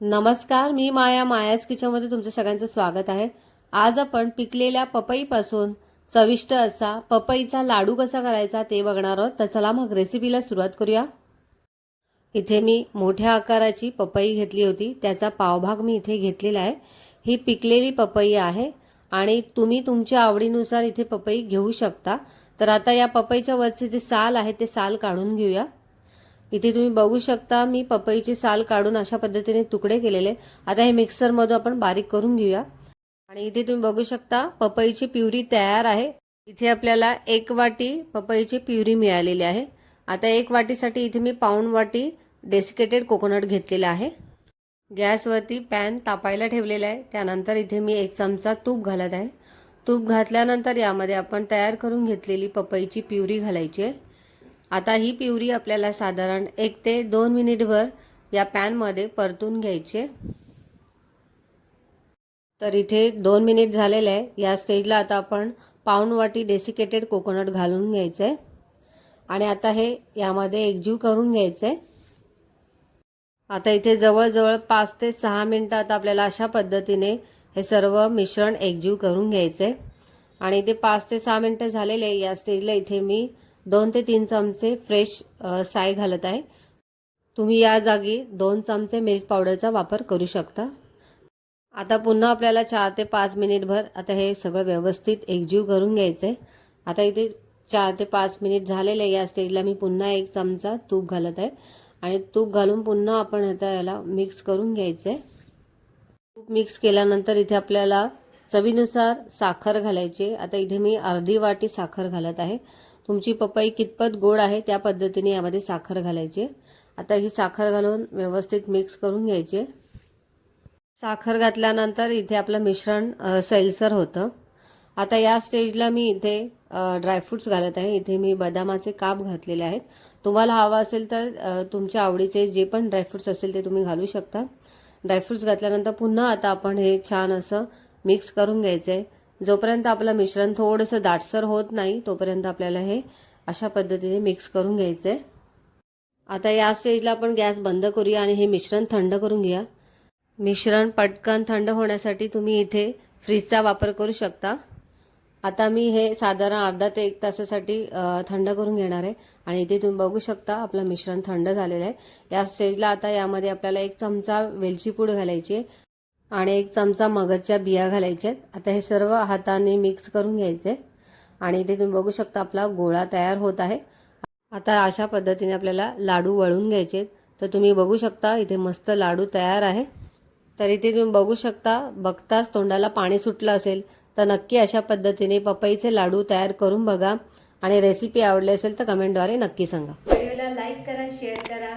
नमस्कार मी माया मायाच किचनमध्ये तुमचं सगळ्यांचं स्वागत आहे. आज आपण पिकलेल्या पपईपासून चविष्ट असा पपईचा लाडू कसा करायचा ते बघणार आहोत. तर चला मग रेसिपीला सुरुवात करूया. इथे मी मोठ्या आकाराची पपई घेतली होती. त्याचा पावभाग मी इथे घेतलेला आहे. ही पिकलेली पपई आहे आणि तुम्ही तुमच्या आवडीनुसार इथे पपई घेऊ शकता. तर आता या पपईच्या वरचे जे साल आहे ते साल काढून घेऊया. इथे तुम्ही बघू शकता मी पपईची साल काढून अशा पद्धतीने तुकडे केलेले आता हे मिक्सरमधून आपण बारीक करून घेऊया. आणि इथे तुम्ही बघू शकता पपईची प्युरी तयार आहे. इथे आपल्याला एक वाटी पपईची प्युरी मिळालेली आहे. आता एक वाटीसाठी इथे मी पाऊण वाटी डेसिकेटेड कोकोनट घेतलेला आहे. गॅसवरती पॅन तापायला ठेवलेला आहे. त्यानंतर इथे मी एक चमचा तूप घालत आहे. तूप घातल्यानंतर यामध्ये आपण तयार करून घेतलेली पपईची प्युरी घालायची आहे. आता ही प्युरी आपल्याला साधारण एक ते दोन मिनिटभर या पॅनमध्ये परतून घ्यायचे तर इथे दोन मिनिट झालेले आहे. या स्टेजला आता आपण पाऊण वाटी डेसिकेटेड कोकोनट घालून घ्यायचं आहे आणि आता हे यामध्ये एकजीव करून घ्यायचं आहे आता इथे जवळजवळ पाच ते सहा मिनटं आता आपल्याला अशा पद्धतीने हे सर्व मिश्रण एकजीव करून घ्यायचं आहे आणि इथे पाच ते सहा मिनटं झालेले आहे. या स्टेजला इथे मी दोन ते तीन चमचे फ्रेश साय घालत आहे. तुम्ही या जागी दोन चमचे मिल्क पावडरचा वापर करू शकता. आता पुन्हा आपल्याला चार ते पाच मिनिटभर आता हे सगळं व्यवस्थित एकजीव करून घ्यायचं आहे आता इथे चार ते पाच मिनिट झालेले या स्टेजला मी पुन्हा एक चमचा तूप घालत आहे. आणि तूप घालून पुन्हा आपण आता याला मिक्स करून घ्यायचं आहे तूप मिक्स केल्यानंतर इथे आपल्याला चवीनुसार साखर घालायची आता इथे मी अर्धी वाटी साखर घालत आहे. तुमची पपई कितपत गोड आहे त्या पद्धतीने यामध्ये साखर घालायची. आता ही साखर घालून व्यवस्थित मिक्स करून घ्यायची. साखर घातल्यानंतर इथे आपलं मिश्रण सैलसर होतं. आता या स्टेजला मी इथे ड्रायफ्रूट्स घालत आहे. इथे मी बदामाचे काप घातलेले आहेत. तुम्हाला हवा असेल तर तुमच्या आवडीचे जे पण ड्रायफ्रुट्स असतील ते तुम्ही घालू शकता. ड्रायफ्रुट्स घातल्यानंतर पुन्हा आता आपण हे छान असं मिक्स करून घ्यायचं आहे जोपर्यंत आपलं मिश्रण थोडंसं दाटसर होत नाही तोपर्यंत आपल्याला हे अशा पद्धतीने मिक्स करून घ्यायचं. आहे आता या स्टेजला आपण गॅस बंद करूया आणि हे मिश्रण थंड करून घ्या मिश्रण पटकन थंड होण्यासाठी तुम्ही इथे फ्रीजचा वापर करू शकता. आता मी हे साधारण अर्धा ते एक तासासाठी थंड करून घेणार आहे. आणि इथे तुम्ही बघू शकता आपलं मिश्रण थंड झालेलं आहे. या स्टेजला आता यामध्ये आपल्याला एक चमचा वेलची पूड घालायची आहे. आणि एक चमचा मगजच्या बिया घालायच्या आहेत आता हे सर्व हाताने मिक्स करून घ्यायचे. आणि इथे तुम्ही बघू शकता आपला गोळा तयार होत आहे. आता अशा पद्धतीने आपल्याला लाडू वळून घ्यायचे. तर तुम्ही बघू शकता इथे मस्त लाडू तयार आहे. तर इथे तुम्ही बघू शकता बघताच तोंडाला पाणी सुटलं असेल. तर नक्की अशा पद्धतीने पपईचे लाडू तयार करून बघा. आणि रेसिपी आवडली असेल तर कमेंटद्वारे नक्की सांगा. व्हिडिओला लाईक करा शेअर करा.